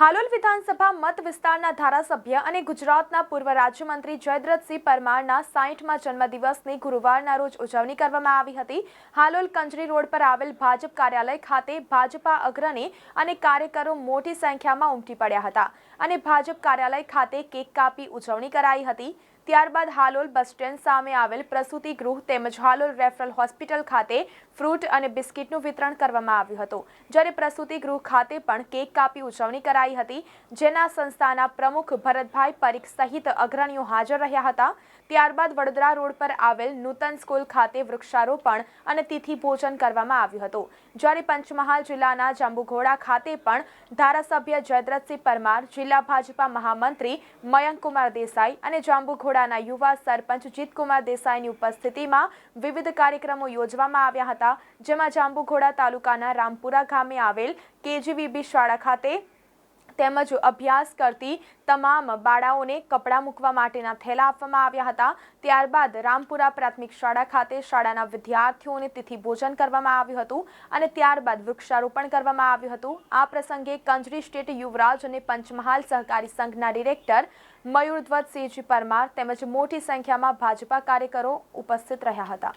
હાલોલ વિધાનસભા મત વિસ્તારના ધારાસભ્ય અને ગુજરાતના પૂર્વ રાજ્યમંત્રી જયદ્રથસિંહ પરમારના સાહીઠમાં જન્મદિવસની ગુરુવારના રોજ ઉજવણી કરવામાં આવી હતી. હાલોલ કંજરી રોડ પર આવેલ ભાજપ કાર્યાલય ખાતે ભાજપા અગ્રણી અને કાર્યકરો મોટી સંખ્યામાં ઉમટી પડ્યા હતા અને ભાજપ કાર્યાલય ખાતે કેક કાપી ઉજવણી કરાઈ હતી. ત્યારબાદ હાલોલ બસ સ્ટેન્ડ સામે આવેલ પ્રસૂતિ ગૃહ તેમજ હાલોલ રેફરલ હોસ્પિટલ ખાતે ફ્રૂટ અને બિસ્કિટનું વિતરણ કરવામાં આવ્યું હતું. જ્યારે પ્રસૂતિ ગૃહ ખાતે પણ કેક કાપી ઉજવણી કરાઈ હતી, જેના સંસ્થાના પ્રમુખ ભરતભાઈ પરીખ સહિત અગ્રણીઓ હાજર રહ્યા હતા. ત્યારબાદ વડોદરા રોડ પર આવેલ નૂતન સ્કૂલ ખાતે વૃક્ષારોપણ અને તિથિ ભોજન કરવામાં આવ્યું હતું. જ્યારે પંચમહાલ જિલ્લાના જાંબુઘોડા ખાતે પણ ધારાસભ્ય જયદ્રથસિંહ પરમાર, જિલ્લા ભાજપા મહામંત્રી મયંકુમાર દેસાઈ અને જાંબુઘોડાના યુવા સરપંચ જીતકુમાર દેસાઈની ઉપસ્થિતિમાં વિવિધ કાર્યક્રમો યોજવામાં આવ્યા હતા, જેમાં જાંબુઘોડા તાલુકાના રામપુરા ગામે આવેલ કેજીવીબી શાળા ખાતે તેમજ અભ્યાસ કરતી તમામ બાળાઓને કપડાં મૂકવા માટેના થેલા આપવામાં આવ્યા હતા. ત્યારબાદ રામપુરા પ્રાથમિક શાળા ખાતે શાળાના વિદ્યાર્થીઓને તિથિ ભોજન કરવામાં આવ્યું હતું અને ત્યારબાદ વૃક્ષારોપણ કરવામાં આવ્યું હતું. આ પ્રસંગે કંજરી સ્ટેટ યુવરાજ અને પંચમહાલ સહકારી સંઘના ડિરેક્ટર મયુરધ્વજસિંહજી પરમાર તેમજ મોટી સંખ્યામાં ભાજપા કાર્યકરો ઉપસ્થિત રહ્યા હતા.